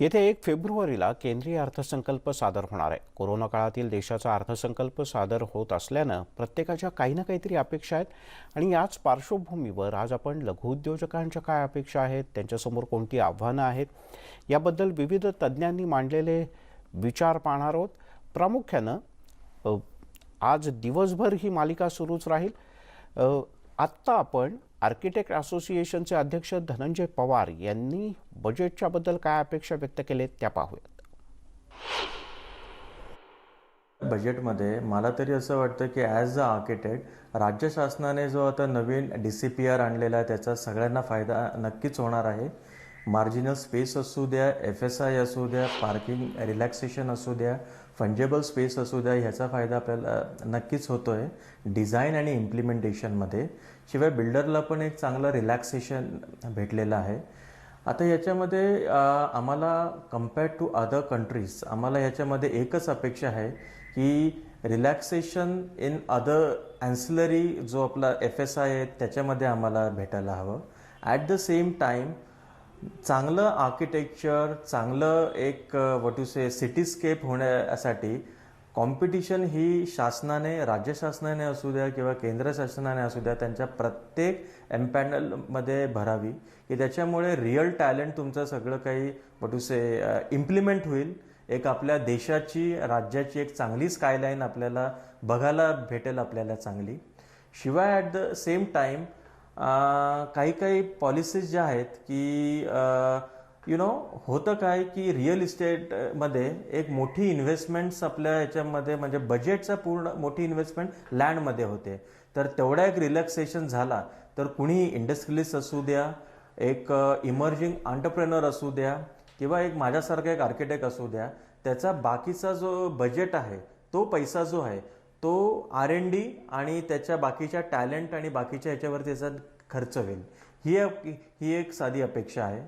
येथे एक फेब्रुवारीला केंद्रीय अर्थसंकल्प सादर होणार आहे. कोरोना काळातील देशाचा अर्थसंकल्प सादर होत असल्यानं प्रत्येकाच्या काही ना काहीतरी अपेक्षा आहेत आणि याच पार्श्वभूमीवर आज आपण लघुउद्योजकांच्या काय अपेक्षा आहेत त्यांच्यासमोर कोणती आव्हानं आहेत याबद्दल विविध तज्ज्ञांनी मांडलेले विचार पाहणार आहोत. प्रामुख्यानं आज दिवसभर ही मालिका सुरूच राहील. आत्ता आपण आर्किटेक्ट असोसिएशनचे अध्यक्ष धनंजय पवार यांनी बजेटच्या बद्दल काय अपेक्षा व्यक्त केलेत त्या पाहूयात. बजेटमध्ये मला तरी असं वाटतं की ॲज अ आर्किटेक्ट राज्य शासनाने जो आता नवीन डी सी पी आर आणलेला आहे त्याचा सगळ्यांना फायदा नक्कीच होणार आहे. मार्जिनल स्पेस असू द्या एफ एस आय असू द्या पार्किंग रिलॅक्सेशन असू द्या फंजेबल स्पेस असू द्या ह्याचा फायदा आपल्याला नक्कीच होतो आहे डिझाईन आणि इम्प्लिमेंटेशनमध्ये शिवाय बिल्डरला पण एक चांगलं रिलॅक्सेशन भेटलेलं आहे. आता याच्यामध्ये आम्हाला कम्पेअर्ड टू अदर कंट्रीज आम्हाला याच्यामध्ये एकच अपेक्षा आहे की रिलॅक्सेशन इन अदर अँसिलरी जो आपला एफ एस आय आहे त्याच्यामध्ये आम्हाला भेटायला हवं. ॲट द सेम टाईम चांगलं आर्किटेक्चर चांगलं एक वट टू से सिटीस्केप होण्यासाठी कॉम्पिटिशन ही शासनाने राज्य शासनाने असू द्या किंवा केंद्र शासनाने असू द्या त्यांच्या प्रत्येक एम्पॅनलमध्ये भरावी की त्याच्यामुळे रिअल टॅलेंट तुमचं सगळं काही वट से इम्प्लिमेंट होईल. एक आपल्या देशाची राज्याची एक चांगली स्कायलाईन आपल्याला बघायला भेटेल आपल्याला चांगली. शिवाय ॲट द सेम टाईम काही काही पॉलिसीज ज्या आहेत की यु नो होतं काय की रिअल इस्टेटमध्ये एक मोठी इन्व्हेस्टमेंट्स आपल्या याच्यामध्ये म्हणजे बजेटचा पूर्ण मोठी इन्व्हेस्टमेंट लँडमध्ये होते. तर तेवढा एक रिलॅक्सेशन झाला तर कुणी इंडस्ट्रियलिस्ट असू द्या एक इमर्जिंग ऑन्टरप्रेनर असू द्या किंवा एक माझ्यासारखा एक आर्किटेक्ट असू द्या त्याचा बाकीचा जो बजेट आहे तो पैसा जो आहे तो आर एन डी आणि त्याच्या बाकीच्या टॅलेंट आणि बाकीच्या ह्याच्यावर त्याचा खर्च होईल. ही ही एक साधी अपेक्षा आहे.